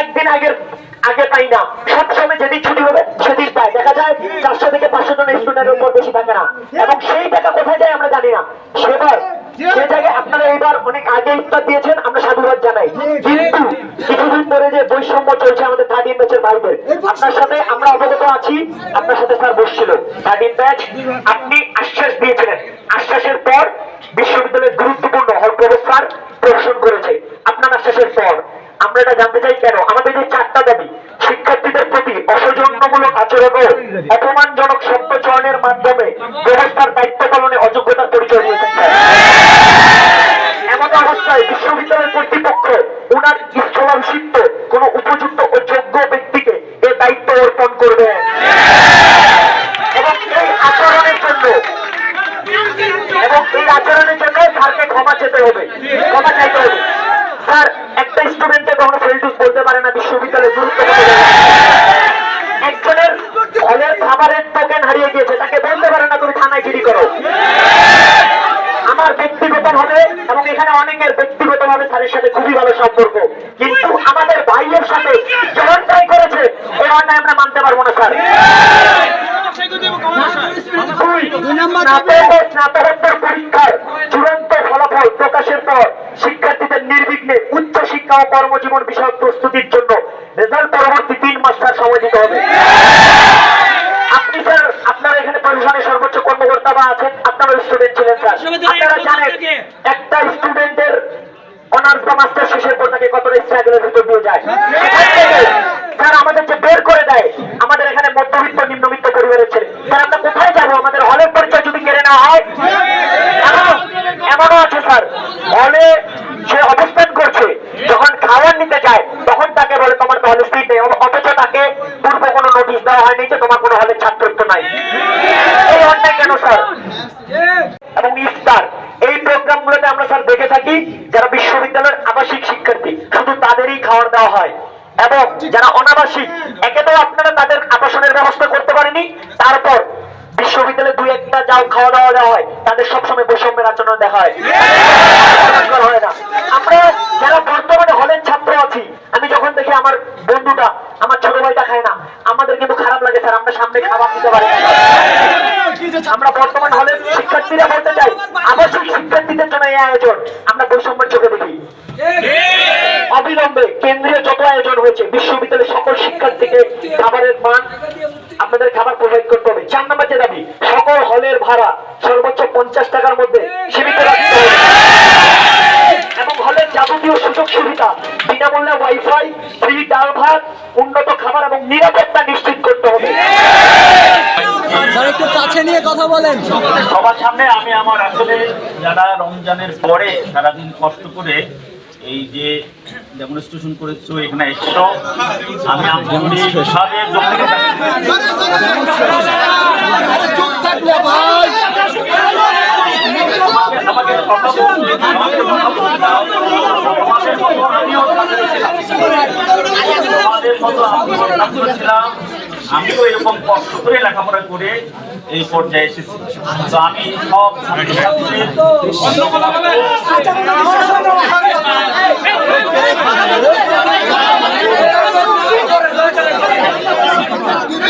একদিন আগের আগে পাই না। সবসময় যেদিন ছুটি হবে, সেদিন পাই। দেখা যায় চারশো থেকে পাঁচশো জন স্টুডেন্টের উপর বেশি থাকে না। এবং সেই টাকা কোথায় যায় আমরা জানি না। সেবার আপনি আশ্বাস দিয়েছিলেন। আশ্বাসের পর বিশ্ববিদ্যালয়ের গুরুত্বপূর্ণ প্রবেশার প্রদর্শন করেছে। আপনার আশ্বাসের পর আমরা এটা জানতে চাই কেন? আমাদের যে চারটা দাবি, শিক্ষার্থীদের প্রতি অসৌজন্যমূলক আচরণ ও অপমানজনক শব্দ চয়নের মাধ্যমে ব্যবস্থার দায়িত্ব পালনে অযোগ্যতার পরিচয় দিয়েছেন এমন অবস্থায় বিশ্ববিদ্যালয়ের কর্তৃপক্ষ উনার স্থলাভিষিক্ত কোন উপযুক্ত ও যোগ্য ব্যক্তিকে এ দায়িত্ব অর্পণ করবে। এবং এই আচরণের জন্য এবং এই আচরণের জন্য স্যারকে ক্ষমা চেতে হবে। ক্ষমা চাইতে হবে স্যার একটা স্টুডেন্টকে কখনো ফেলটুস না বিশ্ববিদ্যালয়ে গুরুত্বপূর্ণ। একজনের হলের খাবারের টোকেন হারিয়ে গিয়েছে, তাকে বলতে পারে না তুমি থানায় জিডি করো। আমার ব্যক্তিগত ভাবে এবং এখানে অনেকের ব্যক্তিগত ভাবে স্যারের সাথে খুবই ভালো সম্পর্ক। কিন্তু আমাদের ভাইয়ের সাথে যে অন্যায় করেছে, এই অন্যায় আমরা মানতে পারব না, স্যার। পরীক্ষার চূড়ান্ত ফলাফল প্রকাশের পর শিক্ষার্থীদের নির্বিঘ্নে উচ্চ শিক্ষা ও কর্মজীবন বিষয়ক প্রস্তুতির জন্য রেজাল্ট পরবর্তী তিন মাস স্যার সময় দিতে হবে। আপনি স্যার আপনারা এখানে প্রশাসনের সর্বোচ্চ কর্মকর্তা বা আছেন? আপনারা স্টুডেন্ট ছিলেন স্যার। আপনারা জানেন একটা স্টুডেন্টের অনার্স বা মাস্টার শেষের পর তাকে কতটা স্ট্রাগলের ভিতর দিয়ে যায়। স্যার আমাদের যে বের করে দেয় আমাদের এখানে মধ্যবিত্ত নিম্নবিত্ত পরিবারের ছেলে। স্যার আমরা কোথায় যাব? আমাদের হলের পরিচয় যদি কেড়ে নেওয়া হয় এমনও এমনও আছে স্যার হলে সে অবস্থান করছে যখন খাবার নিতে যায় তখন তাকে বলে তোমার তো হলে সিট নেই অথচ তাকে পূর্বে কোনো নোটিশ দেওয়া হয়নি যে তোমার কোনো হলে ছাত্রত্ব নাই এই অন্যায় কেন স্যার এবং ইফতার এই প্রোগ্রামগুলোতে আমরা স্যার দেখে থাকি যারা বিশ্ববিদ্যালয়ের আবাসিক শিক্ষার্থী শুধু তাদেরই খাবার দেওয়া হয় এবং যারা অনাবাসিক একে তো আপনারা তাদের আবাসনের ব্যবস্থা করতে পারেনি তারপর বিশ্ববিদ্যালয়ে দুই একটা যাও খাওয়া দাওয়া দেওয়া হয়, তাদের সবসময় বৈষম্যের আচরণ দেখা হয়। না। আমরা যারা বর্তমানে হলের ছাত্র আছি, আমি যখন দেখি আমার বন্ধুটা, আমার ছোট ভাইটা খায় না, আমাদের কিন্তু খারাপ লাগে স্যার, আমরা সামনে খাবার দিতে পারি। আমরা বর্তমান হলে শিক্ষার্থীরা বলতে চাই, আবাসিক শিক্ষার্থীদের জন্য এই আয়োজন, আমরা বৈষম্যের চোখে দেখি। অবিলম্বে কেন্দ্রীয় যত আয়োজন হয়েছে। বিশ্ববিদ্যালয়ের সকল শিক্ষার্থীকে খাবারের মান আপনাদের খাবার প্রোভাইড করতে হবে। চার নম্বর যে দাবি সকল হলের ভাড়া সর্বোচ্চ পঞ্চাশ টাকার মধ্যে সীমিত রাখতে হবে। এবং হলের যাবতীয় সুযোগ সুবিধা বিনামূল্যে ওয়াইফাই ফ্রি ডাল ভাত উন্নত খাবার এবং নিরাপত্তা নিশ্চিত করতে হবে। একটু কাছে নিয়ে কথা বলেন। সবার সামনে আমি আমার আসলে যারা রমজানের পরে সারাদিন কষ্ট করে এই যে ডেমনস্ট্রেশন করেছ এখানে এসছো আমি ছিলাম আমিও এরকম কষ্ট করে লেখাপড়া করে এই পর্যায়ে এসেছি তো আমি সব ছাত্রছাত্রীদের আমি সবসময় আমি যতদিন ছাত্রছাত্রীদের জন্য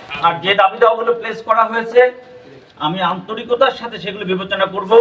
আর যে দাবি দাওয়াগুলো প্লেস করা হয়েছে আমি আন্তরিকতার সাথে সেগুলো বিবেচনা করব।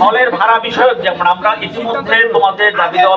হলের ভাড়া বিষয়ক যেমন আমরা ইতিমধ্যে তোমাদের দাবি দেওয়া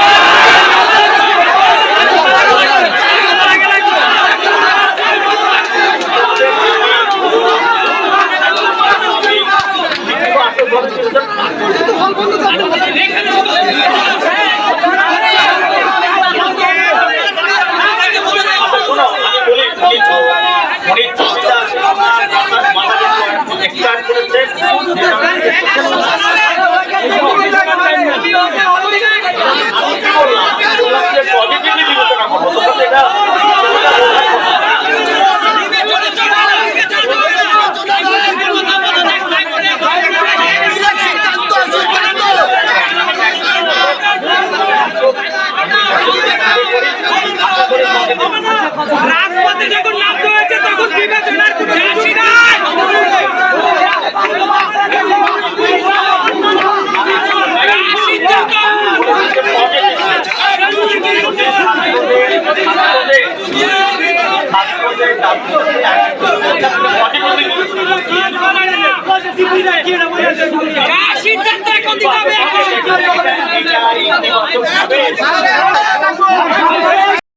এখন।